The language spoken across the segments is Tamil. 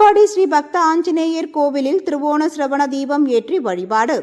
காட்பாடி ஸ்ரீ பக்த ஆஞ்சநேயர் கோவிலில் திருவோண சிரவண தீபம் ஏற்றி வழிபாடு.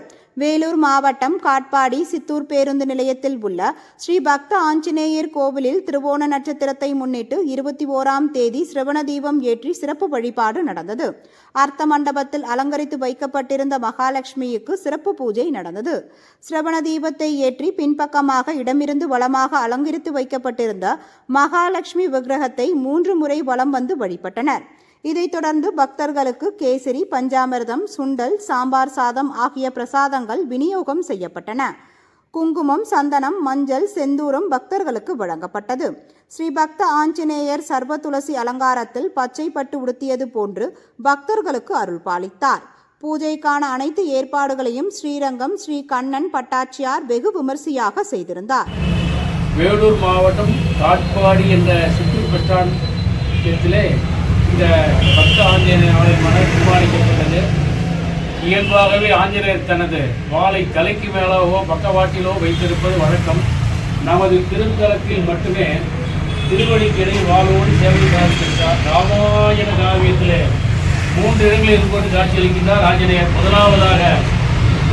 வேலூர் மாவட்டம் காட்பாடி சித்தூர் பேருந்து நிலையத்தில் உள்ள ஸ்ரீ பக்த ஆஞ்சநேயர் கோவிலில் திருவோண நட்சத்திரத்தை முன்னிட்டு இருபத்தி ஓராம் தேதி சிரவண தீபம் ஏற்றி சிறப்பு வழிபாடு நடந்தது. அர்த்த மண்டபத்தில் அலங்கரித்து வைக்கப்பட்டிருந்த மகாலட்சுமிக்கு சிறப்பு பூஜை நடந்தது. சிரவண தீபத்தை ஏற்றி பின்பக்கமாக இடமிருந்து வளமாக அலங்கரித்து வைக்கப்பட்டிருந்த மகாலட்சுமி விக்கிரகத்தை மூன்று முறை வலம் வந்து வழிபட்டனர். இதைத் தொடர்ந்து பக்தர்களுக்கு கேசரி பஞ்சாமிர்தம் சுண்டல் சாம்பார் சாதம் ஆகிய பிரசாதங்கள் விநியோகம் செய்யப்பட்டன. குங்குமம் சந்தனம் மஞ்சள் செந்தூரம் பக்தர்களுக்கு வழங்கப்பட்டது. ஸ்ரீ பக்த ஆஞ்சநேயர் சர்வ துளசி அலங்காரத்தில் பச்சை பட்டு உடுத்தியது போன்று பக்தர்களுக்கு அருள் பாலித்தார் பூஜைக்கான அனைத்து ஏற்பாடுகளையும் ஸ்ரீரங்கம் ஸ்ரீ கண்ணன் பட்டாச்சியார் வெகு விமர்சையாக செய்திருந்தார். வேலூர் மாவட்டம் காட்பாடி என்ற சித்தூர் பஸ் ஸ்டாண்ட் இந்த பக்த ஆஞ்சநேயர் ஆலயமான நிர்மாணிக்கப்பட்டது இயல்பாகவே ஆஞ்சநேயர் தனது வாளை தலைக்கு மேலவோ பக்கவாட்டிலோ வைத்திருப்பது வழக்கம். நமது திருத்தலத்தில் மட்டுமே திருவடிக்கிடை வாழ்வோடு சேவை சாதித்திருக்கிறார் ராமாயண காவியத்தில் மூன்று இடங்களில் இருந்து காட்சியளிக்கின்றார் ஆஞ்சநேயர். முதலாவதாக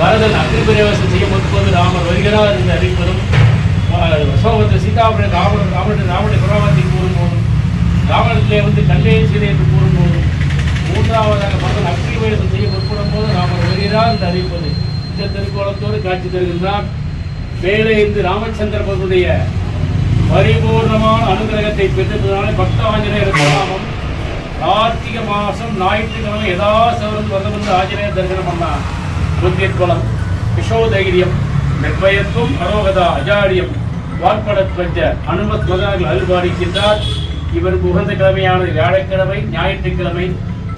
வரதன் அக்னிபிரவேசம் செய்ய முற்போது ராமர் வருகிறார் என்று அறிவிப்பதும் சோகத்தில் சீதாபுரம் ராமன் ராமன் ராமன் ராவணத்திலே வந்து கல்லையை சீதை என்று கூறும்போது மூன்றாவதாக மகன் அக்னிவேதம் செய்ய முற்படும் போது ராமர் வருகிறார் என்று அறிவிப்பது. இந்த திருக்கோலத்தோடு காட்சி தருகின்றார் மேலே இருந்து ராமச்சந்திரபுடைய பரிபூர்ணமான அனுகிரகத்தை பெற்றதுனால பக்த ஆஞ்சநேயர் நாமம் கார்த்திகை மாசம் ஞாயிற்றுக்கிழமை யதாசவரன் சவரம் வரது ஆஞ்சநேயர் தரிசனம் பண்ணார் புத்தியத்குலம் கிஷோதைரியம் நிர்பயத்துவம் அரோகதா அஜாரியம் வார்ப்படத்வஜ அனுமத் மகனார்கள் இவர் இவருக்கு உகந்த கிழமையானது வியாழக்கிழமை ஞாயிற்றுக்கிழமை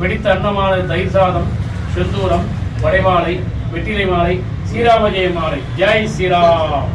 பிடித்த அன்னமானது தயிர் சாதம் செந்தூரம் வடைமாலை வெற்றிலை மாலை ஸ்ரீராமஜெய மாலை. ஜெய் ஸ்ரீராம்.